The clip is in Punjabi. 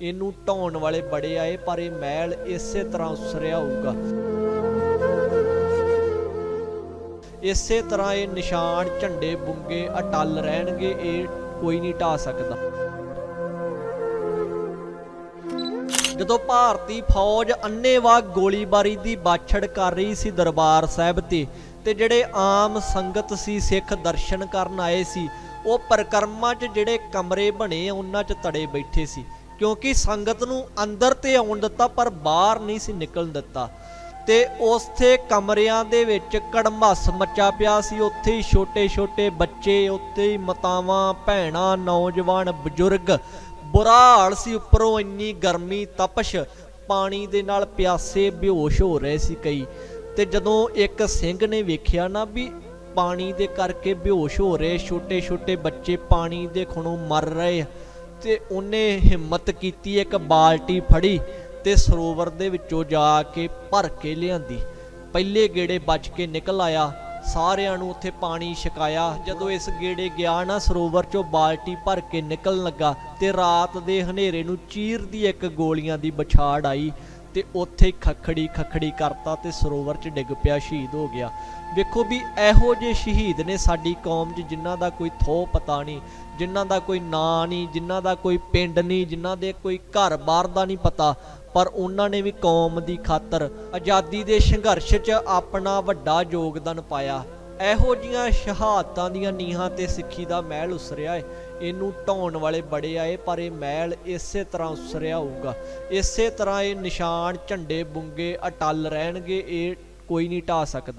ਇਹਨੂੰ ਢਾਉਣ ਵਾਲੇ ਬੜੇ ਆਏ, ਪਰ ਇਹ ਮਹਿਲ ਇਸੇ ਤਰ੍ਹਾਂ ਉਸਰਿਆ ਹੋਊਗਾ। ਇਸੇ ਤਰ੍ਹਾਂ ਇਹ ਨਿਸ਼ਾਨ, ਝੰਡੇ, ਬੁੰਗੇ ਅਟਲ ਰਹਿਣਗੇ, ਇਹ ਕੋਈ ਨਹੀਂ ਢਾ ਸਕਦਾ। ਜਦੋਂ ਭਾਰਤੀ ਫੌਜ ਅੰਨੇਵਾਹ ਗੋਲੀਬਾਰੀ ਦੀ ਬਾਛੜ ਕਰ ਰਹੀ ਸੀ ਦਰਬਾਰ ਸਾਹਿਬ ਤੇ ਤੇ ਜਿਹੜੇ ਆਮ ਸੰਗਤ ਸੀ, ਸਿੱਖ ਦਰਸ਼ਨ ਕਰਨ ਆਏ ਸੀ, ਉਹ ਪਰਿਕਰਮਾ 'ਚ ਜਿਹੜੇ ਕਮਰੇ ਬਣੇ, ਉਹਨਾਂ 'ਚ ਤੜੇ ਬੈਠੇ ਸੀ। ਕਿਉਂਕਿ ਸੰਗਤ ਨੂੰ ਅੰਦਰ ਤੇ ਆਉਣ ਦਿੱਤਾ, ਪਰ ਬਾਹਰ ਨਹੀਂ ਸੀ ਨਿਕਲਣ ਦਿੱਤਾ। ਤੇ ਉਸਥੇ ਕਮਰਿਆਂ ਦੇ ਵਿੱਚ ਕੜਮਸ ਮੱਚਾ ਪਿਆ ਸੀ। ਉੱਥੇ ਹੀ ਛੋਟੇ-ਛੋਟੇ ਬੱਚੇ, ਉੱਥੇ ਹੀ ਮਤਾਵਾਂ, ਭੈਣਾਂ, ਨੌਜਵਾਨ, ਬਜ਼ੁਰਗ ਬੁਰਾ ਹਾਲ ਸੀ। ਉੱਪਰੋਂ ਇੰਨੀ ਗਰਮੀ, ਤਪਸ਼, ਪਾਣੀ ਦੇ ਨਾਲ ਪਿਆਸੇ ਬੇਹੋਸ਼ ਹੋ ਰਹੇ ਸੀ ਕਈ। ਤੇ ਜਦੋਂ ਇੱਕ ਸਿੰਘ ਨੇ ਵੇਖਿਆ ਨਾ ਵੀ ਪਾਣੀ ਦੇ ਕਰਕੇ ਬੇਹੋਸ਼ ਹੋ ਰਹੇ, ਛੋਟੇ-ਛੋਟੇ ਬੱਚੇ ਪਾਣੀ ਦੇ ਖੁਣੋਂ ਮਰ ਰਹੇ। ਤੇ ਉਹਨੇ ਹਿੰਮਤ ਕੀਤੀ, ਇੱਕ ਬਾਲਟੀ ਫੜੀ ਤੇ ਸਰੋਵਰ ਦੇ ਵਿੱਚੋਂ ਜਾ ਕੇ ਭਰ ਕੇ ਲਿਆਂਦੀ। ਪਹਿਲੇ ਗੇੜੇ ਬਚ ਕੇ ਨਿਕਲ ਆਇਆ। ਸਾਰਿਆਂ ਨੂੰ ਉੱਥੇ ਪਾਣੀ ਛਕਾਇਆ। ਜਦੋਂ ਇਸ ਗੇੜੇ ਗਿਆ ਨਾ, ਸਰੋਵਰ ਚੋਂ ਬਾਲਟੀ ਭਰ ਕੇ ਨਿਕਲਣ ਲੱਗਾ ਤੇ ਰਾਤ ਦੇ ਹਨੇਰੇ ਨੂੰ ਚੀਰਦੀ ਇੱਕ ਗੋਲੀਆਂ ਦੀ ਬਛਾੜ ਆਈ। ਤੇ ਉੱਥੇ ਹੀ ਖਖੜੀ ਖਖੜੀ ਕਰਤਾ ਤੇ ਸਰੋਵਰ 'ਚ ਡਿੱਗ ਪਿਆ, ਸ਼ਹੀਦ ਹੋ ਗਿਆ। ਵੇਖੋ ਵੀ ਇਹੋ ਜਿਹੇ ਸ਼ਹੀਦ ਨੇ ਸਾਡੀ ਕੌਮ 'ਚ ਜਿਨ੍ਹਾਂ ਦਾ ਕੋਈ ਥੋ ਪਤਾ ਨਹੀਂ, ਜਿਨ੍ਹਾਂ ਦਾ ਕੋਈ ਨਾਂ ਨਹੀਂ, ਜਿਨ੍ਹਾਂ ਦਾ ਕੋਈ ਪਿੰਡ ਨਹੀਂ, ਜਿਨ੍ਹਾਂ ਦੇ ਕੋਈ ਘਰ-ਬਾਰ ਦਾ ਨਹੀਂ ਪਤਾ, ਪਰ ਉਹਨਾਂ ਨੇ ਵੀ ਕੌਮ ਦੀ ਖਾਤਰ ਆਜ਼ਾਦੀ ਦੇ ਸੰਘਰਸ਼ 'ਚ ਆਪਣਾ ਵੱਡਾ ਯੋਗਦਾਨ ਪਾਇਆ। ਇਹੋ ਜੀਆਂ ਸ਼ਹਾਦਤਾਂ ਦੀਆਂ ਨੀਹਾਂ ਤੇ ਸਿੱਖੀ ਦਾ ਮਹਿਲ ਉਸਰਿਆ ਏ। ਇਹਨੂੰ ਢਾਉਣ ਵਾਲੇ ਬੜੇ ਆਏ, ਪਰ ਇਹ ਮਹਿਲ ਇਸੇ ਤਰ੍ਹਾਂ ਉਸਰਿਆ ਹੋਊਗਾ। ਇਸੇ ਤਰ੍ਹਾਂ ਇਹ ਨਿਸ਼ਾਨ, ਝੰਡੇ, ਬੁੰਗੇ ਅਟਲ ਰਹਿਣਗੇ, ਇਹ ਕੋਈ ਨਹੀਂ ਢਾ ਸਕਦਾ।